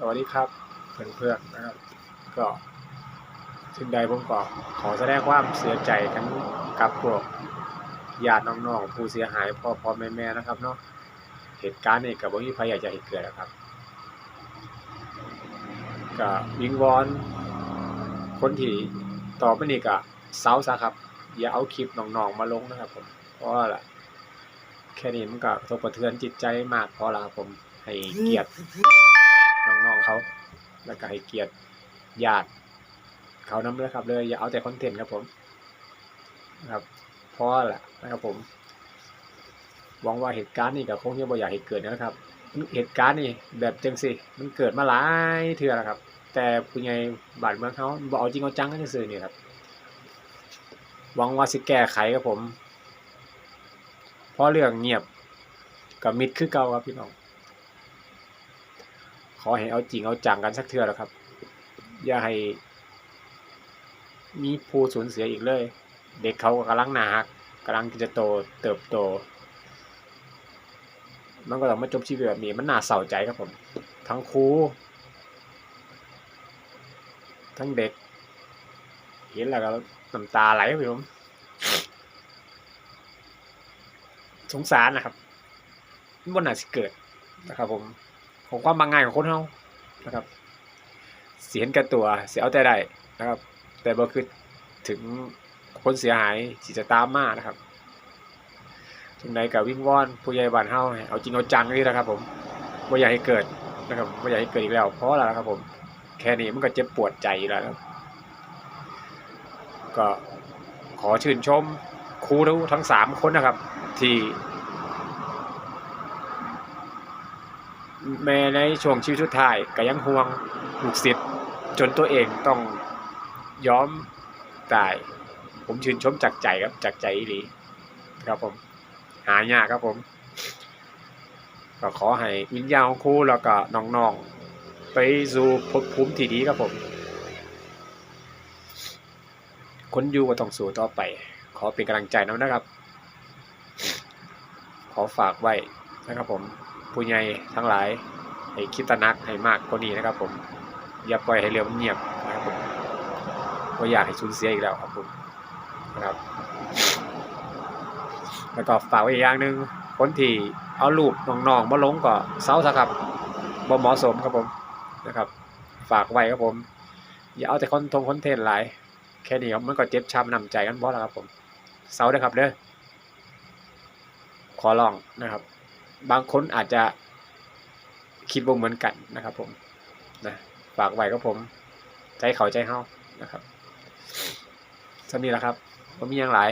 สวัสดีครับเพื่อนๆนะครับ ก็ถึงใดผมก็ขอแสดงความเสียใจกันกับพวกญาติน้องๆผู้เสียหายพ่อพ่อแม่แม่นะครับเนาะเหตุการณ์นี้กับว่ามีใครอยากจะให้เกิดนะครับก็วิงวอนคนที่ต่อไปนี้ก็เซาซะครับ อย่าเอาคลิปน้องๆมาลงนะครับผมเพราะว่าล่ะแค่นี้มันก็ทบกระเทือนจิตใจมากพอละครับผมให้เกียรติ แล้วก็ให้เกียรติญาติเขานำเลยครับเลยอย่าเอาแต่คอนเทนต์ครับผมนะครับพราะว่าแหละนะครับผมหวังว่าเหตุการณ์นี้ก็คงจะบ่อยากให้เกิดนะครับ เหตุการณ์นี่แบบจังสิมันเกิดมาหลายเทื่อแล้วครับ แต่ผู้ใหญ่บ้านเมืองเขาบ่เอาจริงเอาจังกันซื่อนี่ครับหวังว่าสิแก้ไขครับผมเพราะเรื่องเงียบกับมิดคือเก่าครับพี่น้อง ขอให้เอาจริงเอาจังกันสักเทื่อแล้วครับ อย่าให้ มีผู้สูญเสียอีกเลย เด็กเขากำลังหนาหักกำลังจะโตเติบโต มันก็ต้องมาจบชีวิตแบบนี้มันน่าเศร้าใจครับผม ทั้งครูทั้งเด็ก เห็นแล้วก็น้ำตาไหลครับผมสงสารนะครับมันน่าสิเกิดนะครับผม ของความบางงานของคนเฮานะครับเสียนกับตัวเสียเอาแต่ได้นะครับ แต่บ่คือถึงคนเสียหายที่จะตามมานะครับถึงใดกับวิ่งว่อนผู้ใหญ่บ้านเฮาเอาจริงเอาจังนี่นะครับ ผมบ่อยากให้เกิดนะครับบ่อยากให้เกิดอีกแล้วเพราะอะไรครับ ผม แค่นี้มันก็เจ็บปวดใจอยู่แล้วครับก็ขอชื่นชมครูทั้งสามคนนะครับ ที่ แม้ในช่วงชีวิตสุดท้ายก็ยังห่วงลูกศิษย์จนตัวเองต้องยอมตาย ผมชื่นชมจากใจครับจากใจอีหลีครับผม หายากครับผม ก็ขอให้วิญญาณของครูแล้วก็น้องๆ ไปสู่ภพภูมิที่ดีครับผม คนอยู่ก็ต้องสู้ต่อไป ขอเป็นกำลังใจน้นะครับ ขอฝากไว้นะครับผม ผู้ใหญ่ทั้งหลายให้คิดตนักให้มากกว่านี้นะครับ ผมอย่าปล่อยให้เรือมันเงียบนะครับผมก็อยากให้สูญเสียอีกแล้วครับผมนะครับ แล้วก็ฝากไว้อีกอย่างหนึ่งคนที่เอารูปน้องๆมาลงก็เซาซะครับบ่เหมาะสมครับผมนะครับ ฝากไว้ครับผม อย่าเอาแต่คอนทงคอนเทนต์หลายแค่นี้ครับมันก็เจ็บช้ำนำใจกันบ่แล้วครับผมเซาเด้ครับเด้อขอร้องนะครับ บางคนอาจจะคิดบ่เหมือนกันนะครับ ผมนะฝากไว้กับผม ใจเขาใจเฮานะครับสำนีแหละครับผมมีอย่างหลาย